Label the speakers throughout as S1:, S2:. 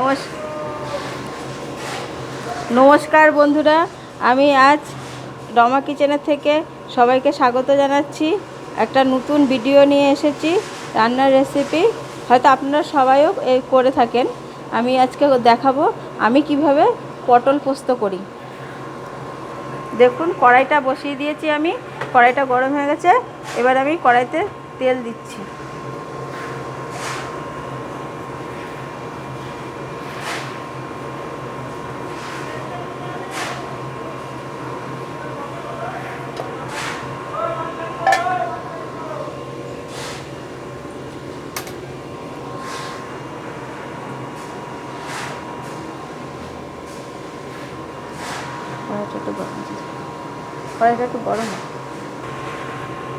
S1: নমস- নমস্কার বন্ধুরা, আমি আজ রমা কিচেনের থেকে সবাইকে স্বাগত জানাচ্ছি। একটা নতুন ভিডিও নিয়ে এসেছি, রান্নার রেসিপি হয়তো আপনারা সবাইও করে থাকেন। আমি আজকে দেখাবো, আমি কীভাবে পটল পোস্ত করি। দেখুন, কড়াইটা বসিয়ে দিয়েছি আমি, কড়াইটা গরম হয়ে গেছে, এবার আমি কড়াইতে তেল দিচ্ছি। কড়াইটা একটু গরম। কড়াইটা একটু গরম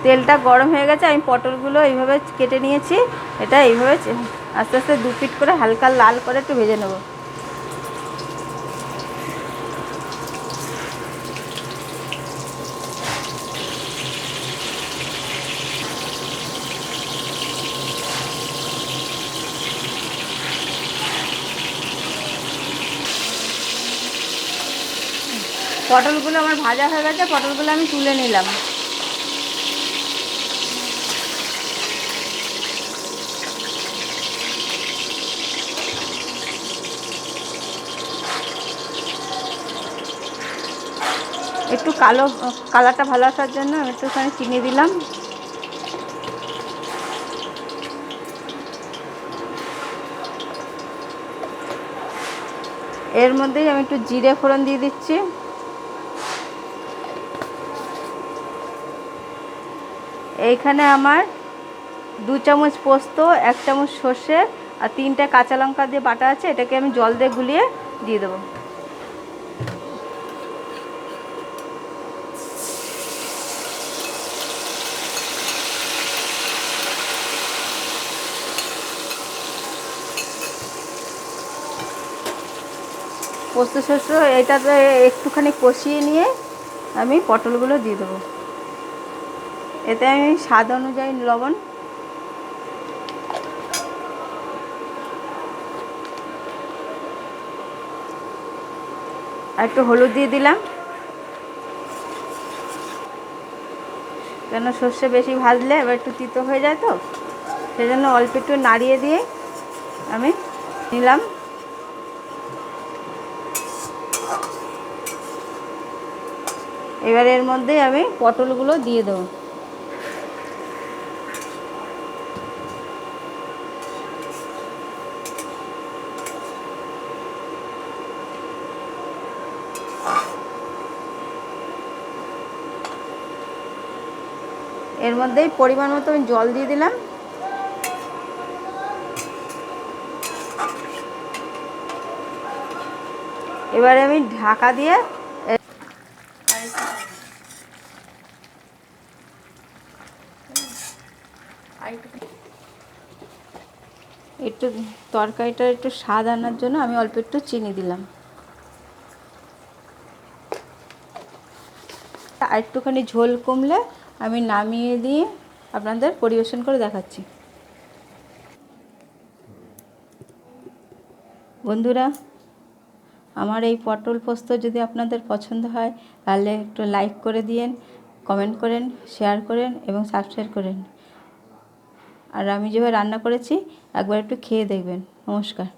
S1: তেলটা গরম হয়ে গেছে, আমি পটলগুলো এইভাবে কেটে নিয়েছি। এটা এইভাবে আস্তে আস্তে দু ফিট করে হালকা লাল করে একটু ভেজে নেব। পটলগুলো আমার ভাজা হয়ে গেছে, পটলগুলো আমি তুলে নিলাম। একটু কালো, কালারটা ভালো আসার জন্য আমি একটুখানি চিনি দিলাম। এর মধ্যেই আমি একটু জিরে ফোড়ন দিয়ে দিচ্ছি। এইখানে আমার দু চামচ পোস্ত, এক চামচ সর্ষে আর তিনটে কাঁচা লঙ্কা দিয়ে বাটা আছে, এটাকে আমি জল দিয়ে গুলিয়ে দিয়ে দেবো। পোস্ত শস্য এটাতে একটুখানি কষিয়ে নিয়ে আমি পটলগুলো দিয়ে দেবো। এতে আমি স্বাদ অনুযায়ী লবণ। একটু হলুদ দিয়ে দিলাম। কেন সর্ষে বেশি ভাজলে এবার একটু তিতো হয়ে যায় তো? সেজন্য অল্প একটু নাড়িয়ে দিয়ে আমি নিলাম। এবার এর মধ্যে আমি পটলগুলো দিয়ে দেবো। এর মধ্যেই পরিমাণ মতো আমি জল দিয়ে দিলাম। এবারে আমি ঢাকা দিয়ে একটু তরকারিটা একটু স্বাদ আনার জন্য আমি অল্প একটু চিনি দিলাম। আর একটুখানি ঝোল কমলে আমি নামিয়ে দিয়ে আপনাদের পরিবেশন করে দেখাচ্ছি। বন্ধুরা, আমার এই পটল পোস্ত যদি আপনাদের পছন্দ হয়, তাহলে একটু লাইক করে দিয়েন, কমেন্ট করেন, শেয়ার করেন এবং সাবস্ক্রাইব করেন। আর আমি যেভাবে রান্না করেছি, একবার একটু খেয়ে দেখবেন। নমস্কার।